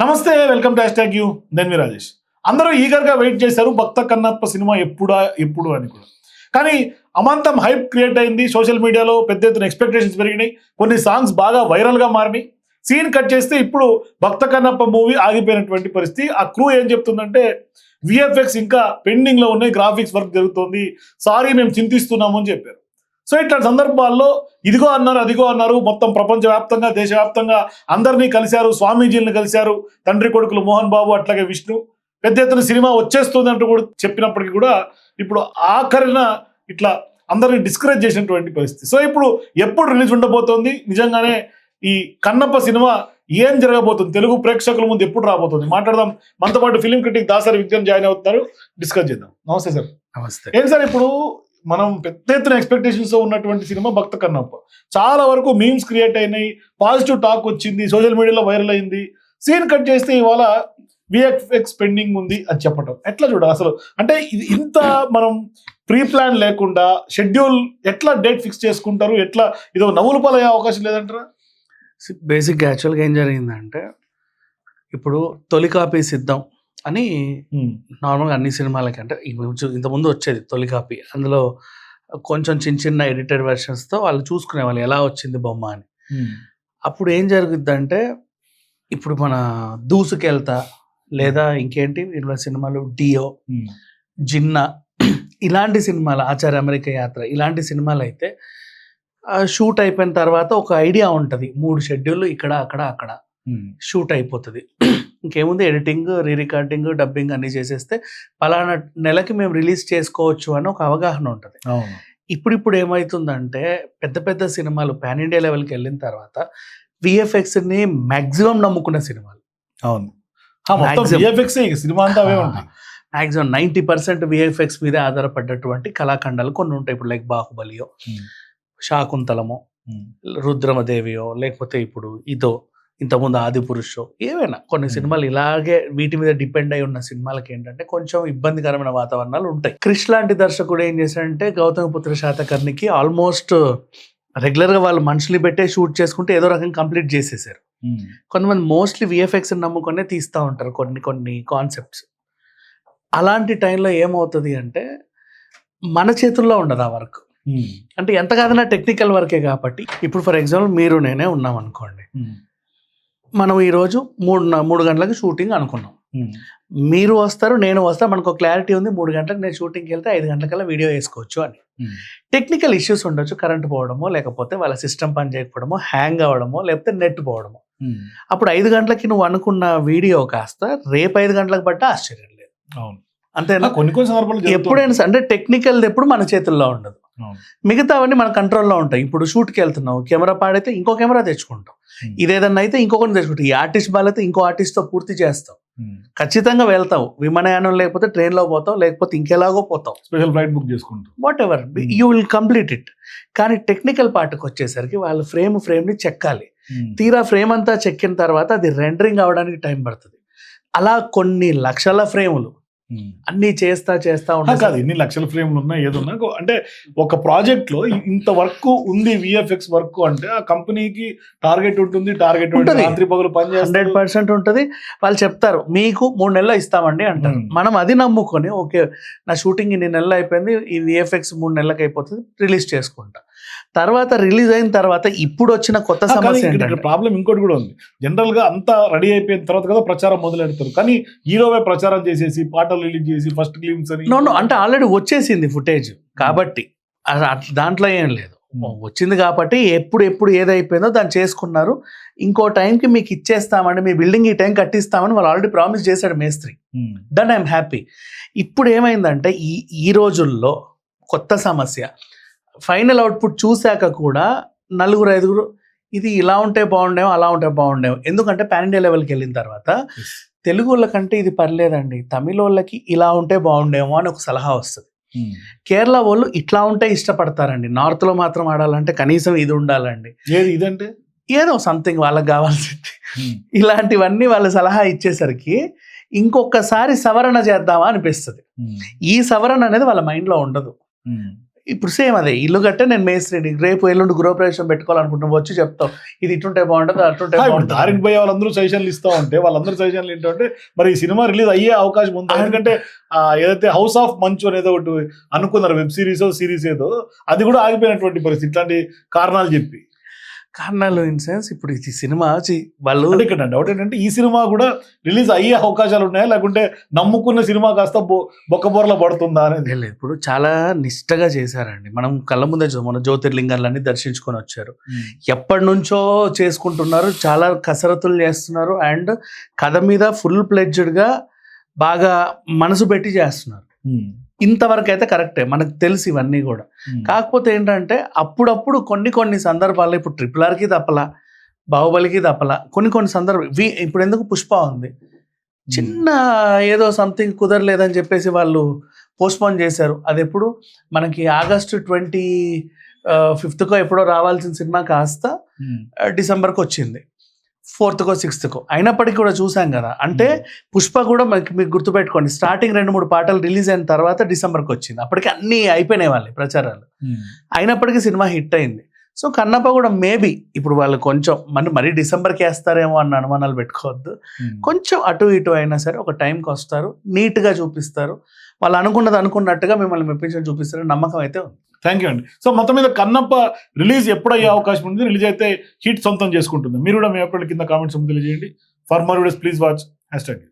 నమస్తే welcome to hash you. నేను మీ రాజేష్. అందరూ ఈగర్గా వెయిట్ చేశారు భక్త కన్నప్ప సినిమా ఎప్పుడా ఎప్పుడు అని కూడా. కానీ అమాంతం హైప్ క్రియేట్ అయింది సోషల్ మీడియాలో పెద్ద ఎత్తున ఎక్స్పెక్టేషన్స్ పెరిగినాయి కొన్ని సాంగ్స్ బాగా వైరల్గా మారినాయి. సీన్ కట్ చేస్తే ఇప్పుడు భక్త కన్నప్ప మూవీ ఆగిపోయినటువంటి పరిస్థితి. ఆ క్రూ ఏం చెప్తుందంటే విఎఫ్ఎక్స్ ఇంకా పెండింగ్లో ఉన్నాయి గ్రాఫిక్స్ వర్క్ జరుగుతోంది సారీ మేము చింతిస్తున్నాము అని చెప్పారు. సో ఇట్లాంటి సందర్భాల్లో ఇదిగో అన్నారు అదిగో అన్నారు మొత్తం ప్రపంచవ్యాప్తంగా దేశవ్యాప్తంగా అందరినీ కలిశారు స్వామీజీలను కలిశారు తండ్రి కొడుకులు మోహన్ బాబు అట్లాగే విష్ణు. పెద్ద ఎత్తున సినిమా వచ్చేస్తుంది అంటూ కూడా చెప్పినప్పటికీ కూడా ఇప్పుడు ఆఖరిన ఇట్లా అందరిని డిస్కరేజ్ చేసినటువంటి పరిస్థితి. సో ఇప్పుడు ఎప్పుడు రిలీజ్ ఉండబోతోంది? నిజంగానే ఈ కన్నప్ప సినిమా ఏం జరగబోతుంది? తెలుగు ప్రేక్షకుల ముందు ఎప్పుడు రాబోతుంది? మాట్లాడదాం. మనతో పాటు film critic Dasari Vignan join అవుతున్నారు. డిస్కస్ చేద్దాం. నమస్తే సార్ నమస్తే. ఏం సార్ ఇప్పుడు మనం పెద్ద ఎత్తున ఎక్స్పెక్టేషన్స్ ఉన్నటువంటి సినిమా భక్త కన్నప్ప. చాలా వరకు మీమ్స్ క్రియేట్ అయినాయి పాజిటివ్ టాక్ వచ్చింది సోషల్ మీడియాలో వైరల్ అయింది. సీన్ కట్ చేస్తే ఇవాళ విఎఫ్ఎక్స్ పెండింగ్ ఉంది అని చెప్పటం. ఎట్లా చూడాలి అసలు? అంటే ఇది ఇంత మనం ప్రీ ప్లాన్ లేకుండా షెడ్యూల్ ఎట్లా డేట్ ఫిక్స్ చేసుకుంటారు ఎట్లా ఇదో నవ్వులు పాలయ్యే అవకాశం లేదంటారా? బేసిక్ యాక్చువల్గా ఏం జరిగిందంటే ఇప్పుడు తొలి కాపీ సిద్ధం. అని నార్మల్గా అన్ని సినిమాలకి అంటే ఇంత- ఇంతకుముందు వచ్చేది తొలి కాపీ అందులో కొంచెం చిన్న చిన్న ఎడిటెడ్ వెర్షన్స్తో వాళ్ళు చూసుకునే వాళ్ళు ఎలా వచ్చింది బొమ్మ అని. అప్పుడు ఏం జరుగుద్దంటే ఇప్పుడు మన దూసుకెళ్తా లేదా ఇంకేంటి ఇట్లా సినిమాలు డియో జిన్నా ఇలాంటి సినిమాలు ఆచార్య అమెరికా యాత్ర ఇలాంటి సినిమాలు అయితే షూట్ అయిపోయిన తర్వాత ఒక ఐడియా ఉంటుంది. మూడు షెడ్యూల్ ఇక్కడ అక్కడ అక్కడ. షూట్ అయిపోతుంది. ఇంకేముంది? ఎడిటింగ్ రీ రికార్డింగ్ డబ్బింగ్ అన్ని చేసేస్తే పలానా నెలకి మేము రిలీజ్ చేసుకోవచ్చు అని ఒక అవగాహన ఉంటుంది. అవును. ఇప్పుడు ఇప్పుడు ఏమవుతుందంటే పెద్ద పెద్ద సినిమాలు పాన్ ఇండియా లెవెల్కి వెళ్ళిన తర్వాత విఎఫ్ఎక్స్ని మ్యాక్సిమం నమ్ముకున్న సినిమాలు. అవును. సినిమా అంతా అవే ఉంటాయి. మ్యాక్సిమం నైంటీ పర్సెంట్ విఎఫ్ఎక్స్ మీదే ఆధారపడ్డటువంటి కళాఖండాలు కొన్ని ఉంటాయి. ఇప్పుడు లైక్ బాహుబలియో. శాకుంతలమో రుద్రమదేవియో లేకపోతే ఇప్పుడు ఇదో ఇంతకుముందు ఆది పురుషో ఏవైనా కొన్ని. సినిమాలు ఇలాగే వీటి మీద డిపెండ్ అయి ఉన్న సినిమాలకి ఏంటంటే కొంచెం ఇబ్బందికరమైన వాతావరణాలు ఉంటాయి. క్రిష్ లాంటి దర్శకుడు ఏం చేశాడంటే గౌతమపుత్ర శాతకర్ణికి ఆల్మోస్ట్ రెగ్యులర్గా వాళ్ళు మనుషులు పెట్టే షూట్ చేసుకుంటే ఏదో రకంగా కంప్లీట్ చేసేసారు. కొంతమంది మోస్ట్లీ విఎఫ్ఎక్స్ నమ్ముకొనే తీస్తూ ఉంటారు కొన్ని కొన్ని కాన్సెప్ట్స్. అలాంటి టైంలో ఏమవుతుంది అంటే మన చేతుల్లో ఉండదు ఆ వర్క్. అంటే ఎంత కాదన్నా టెక్నికల్ వర్కే కాబట్టి. ఇప్పుడు ఫర్ ఎగ్జాంపుల్ మీరు నేనే ఉన్నాం అనుకోండి మనం ఈరోజు మూడు మూడు గంటలకు షూటింగ్ అనుకున్నాం. మీరు వస్తారు నేను వస్తా మనకు క్లారిటీ ఉంది మూడు గంటలకు నేను షూటింగ్కి వెళ్తే ఐదు గంటలకల్లా వీడియో వేసుకోవచ్చు అని. టెక్నికల్ ఇష్యూస్ ఉండొచ్చు కరెంట్ పోవడమో లేకపోతే వాళ్ళ సిస్టమ్ పని చేయకపోవడమో హ్యాంగ్ అవ్వడమో లేకపోతే నెట్ పోవడమో. అప్పుడు ఐదు గంటలకి నువ్వు అనుకున్న వీడియో కాస్త రేపు ఐదు గంటలకు బట్ట ఆశ్చర్యం లేదు. అవును. అంతేనా? కొన్ని కొన్ని సందర్భాలు ఎప్పుడైనా సరే అంటే టెక్నికల్ ఎప్పుడు మన చేతుల్లో ఉండదు. మిగతావన్నీ మన కంట్రోల్లో ఉంటాయి. ఇప్పుడు షూట్కి వెళ్తున్నావు కెమెరా పాడైతే ఇంకో కెమెరా తెచ్చుకుంటాం. ఇదేదన్నా అయితే ఇంకొకరిని తెచ్చుకుంటాం ఈ ఆర్టిస్ట్ బాలైతే ఇంకో ఆర్టిస్ట్తో పూర్తి చేస్తావు. ఖచ్చితంగా వెళ్తావు. విమానయానం లేకపోతే ట్రైన్లో పోతావు లేకపోతే ఇంకెలాగో పోతావు. స్పెషల్ ఫ్లైట్ బుక్ చేసుకుంటాం whatever you will complete it కానీ టెక్నికల్ పార్ట్కి వచ్చేసరికి వాళ్ళు ఫ్రేమ్ ఫ్రేమ్ని చెక్కాలి తీరా ఫ్రేమ్ అంతా చెక్కిన తర్వాత అది రెండరింగ్ అవడానికి టైం పడుతుంది. అలా కొన్ని లక్షల ఫ్రేములు అన్నీ చేస్తా చేస్తా ఉంటాయి కాదు ఎన్ని లక్షల ఫ్రేమ్లు ఉన్నా ఏదున్నా అంటే ఒక ప్రాజెక్ట్లో ఇంత వర్క్ ఉంది విఎఫ్ఎక్స్ వర్క్ అంటే ఆ కంపెనీకి టార్గెట్ ఉంటుంది టార్గెట్ ఉంటది. రాత్రి పగలు పని హండ్రెడ్ పర్సెంట్ ఉంటుంది. వాళ్ళు చెప్తారు మీకు మూడు నెలలు ఇస్తామండి అంటారు. Hmm. మనం అది నమ్ముకొని ఓకే నా షూటింగ్ ఇన్ని నెలలు అయిపోయింది ఈ విఎఫ్ఎక్స్ మూడు నెలలకు అయిపోతుంది రిలీజ్ చేసుకుంటా. తర్వాత రిలీజ్ అయిన తర్వాత ఇప్పుడు వచ్చిన కొత్త సమస్య ప్రాబ్లం ఇంకోటి కూడా ఉంది. జనరల్గా అంతా రెడీ అయిపోయిన తర్వాత కదా ప్రచారం మొదలెడతారు. కానీ హీరోవే ప్రచారం చేసేసి పాటలు రిలీజ్ చేసి ఫస్ట్ క్లీమ్స్ అని నో అంటే ఆల్రెడీ వచ్చేసింది ఫుటేజ్ కాబట్టి. దాంట్లో ఏం లేదు. వచ్చింది కాబట్టి ఎప్పుడు ఎప్పుడు ఏదైపోయిందో దాన్ని చేసుకున్నారు. ఇంకో టైంకి మీకు ఇచ్చేస్తామండి మీ బిల్డింగ్ ఈ టైం కట్టిస్తామని వాళ్ళు ఆల్రెడీ ప్రామిస్ చేశాడు మేస్త్రి. దన్ ఐఎమ్ హ్యాపీ ఇప్పుడు ఏమైందంటే ఈ ఈ రోజుల్లో కొత్త సమస్య. ఫైనల్ అవుట్పుట్ చూశాక కూడా నలుగురు ఐదుగురు ఇది ఇలా ఉంటే బాగుండేమో అలా ఉంటే బాగుండేమో ఎందుకంటే పాన్ ఇండియా లెవెల్కి వెళ్ళిన తర్వాత. తెలుగు వాళ్ళకంటే ఇది పర్లేదండి తమిళ వాళ్ళకి ఇలా ఉంటే బాగుండేమో అని ఒక సలహా వస్తుంది ఉమ్. కేరళ వాళ్ళు ఇట్లా ఉంటే ఇష్టపడతారండి నార్త్లో మాత్రం ఆడాలంటే కనీసం ఇది ఉండాలండి ఏది ఇదంటే ఏదో సంథింగ్ వాళ్ళకి కావాల్సింది ఉమ్. ఇలాంటివన్నీ వాళ్ళ సలహా ఇచ్చేసరికి ఇంకొకసారి సవరణ చేద్దామా అనిపిస్తుంది ఉమ్. ఈ సవరణ అనేది వాళ్ళ మైండ్లో ఉండదు. ఇప్పుడు సేమ్ అదే ఇల్లు కట్టే నేను మేస్త్రిని రేపు ఎల్లుండి గృహప్రవేశం పెట్టుకోవాలనుకుంటున్నావు వచ్చి చెప్తావు. ఇది ఇటుంటే బాగుంటుంది అటుంటే బాగుంటుంది. దారికి పోయే వాళ్ళందరూ సజెషన్లు ఇస్తా ఉంటే వాళ్ళందరూ సజెషన్లు ఏంటంటే మరి ఈ సినిమా రిలీజ్ అయ్యే అవకాశం ఉంది. ఎందుకంటే ఏదైతే హౌస్ ఆఫ్ మంచు అనేది ఒకటి అనుకున్నారు వెబ్ సిరీస్ సిరీస్ ఏదో అది కూడా ఆగిపోయినటువంటి పరిస్థితి ఇట్లాంటి కారణాలు చెప్పి. కారణాలు ఇన్ సెన్స్ ఇప్పుడు ఈ సినిమా వాళ్ళు ఇక్కడ డౌట్ ఏంటంటే ఈ సినిమా కూడా రిలీజ్ అయ్యే అవకాశాలు ఉన్నాయా? లేకుంటే నమ్ముకున్న సినిమా కాస్త బొక్కబొరల పడుతుందా అనేది? లేదు, ఇప్పుడు చాలా నిష్టగా చేశారండి. మనం కళ్ళ ముందే మన జ్యోతిర్లింగాలన్నీ దర్శించుకొని వచ్చారు. ఎప్పటి నుంచో చేసుకుంటున్నారు. చాలా కసరత్తులు చేస్తున్నారు. అండ్ కథ మీద ఫుల్గా బాగా మనసు పెట్టి చేస్తున్నారు. ఇంతవరకు అయితే కరెక్టే మనకు తెలుసు ఇవన్నీ కూడా. కాకపోతే ఏంటంటే అప్పుడప్పుడు కొన్ని కొన్ని సందర్భాల్లో ఇప్పుడు ట్రిపుల్ ఆర్కి తప్పలా బాహుబలికి తప్పలా కొన్ని కొన్ని సందర్భాలు వి- ఇప్పుడు ఎందుకు పుష్ప ఉంది? చిన్న ఏదో సంథింగ్ కుదరలేదని చెప్పేసి వాళ్ళు పోస్ట్పోన్ చేశారు. అది ఎప్పుడు మనకి ఆగస్టు ట్వంటీ ఫిఫ్త్కో ఎప్పుడో రావాల్సిన సినిమా కాస్త డిసెంబర్కి వచ్చింది ఫోర్త్కో సిక్స్త్కో. అయినప్పటికీ కూడా చూసాం కదా. అంటే పుష్ప కూడా మనకి మీకు గుర్తుపెట్టుకోండి. స్టార్టింగ్ రెండు మూడు పాటలు రిలీజ్ అయిన తర్వాత డిసెంబర్కి వచ్చింది. అప్పటికి అన్నీ అయిపోయినాయి వాళ్ళే ప్రచారాలు. అయినప్పటికీ సినిమా హిట్ అయింది. సో కన్నప్ప కూడా మేబీ ఇప్పుడు వాళ్ళు కొంచెం మన మరీ డిసెంబర్కి వేస్తారేమో అన్న అనుమానాలు పెట్టుకోవద్దు. కొంచెం అటు ఇటు అయినా సరే ఒక టైంకి వస్తారు. నీట్గా చూపిస్తారు. వాళ్ళు అనుకున్నది అనుకున్నట్టుగా మిమ్మల్ని మెప్పించడం చూపిస్తారు నమ్మకం అయితే ఉంది. థ్యాంక్ యూ అండి. సో మొత్తం మీద కన్నప్ప రిలీజ్ ఎప్పుడయ్యే అవకాశం ఉంది రిలీజ్ అయితే హిట్ సొంతం చేసుకుంటుంది. మీరు కూడా మీ అప్పుడు కింద కామెంట్స్ తెలియజేయండి. For more videos please watch hashtag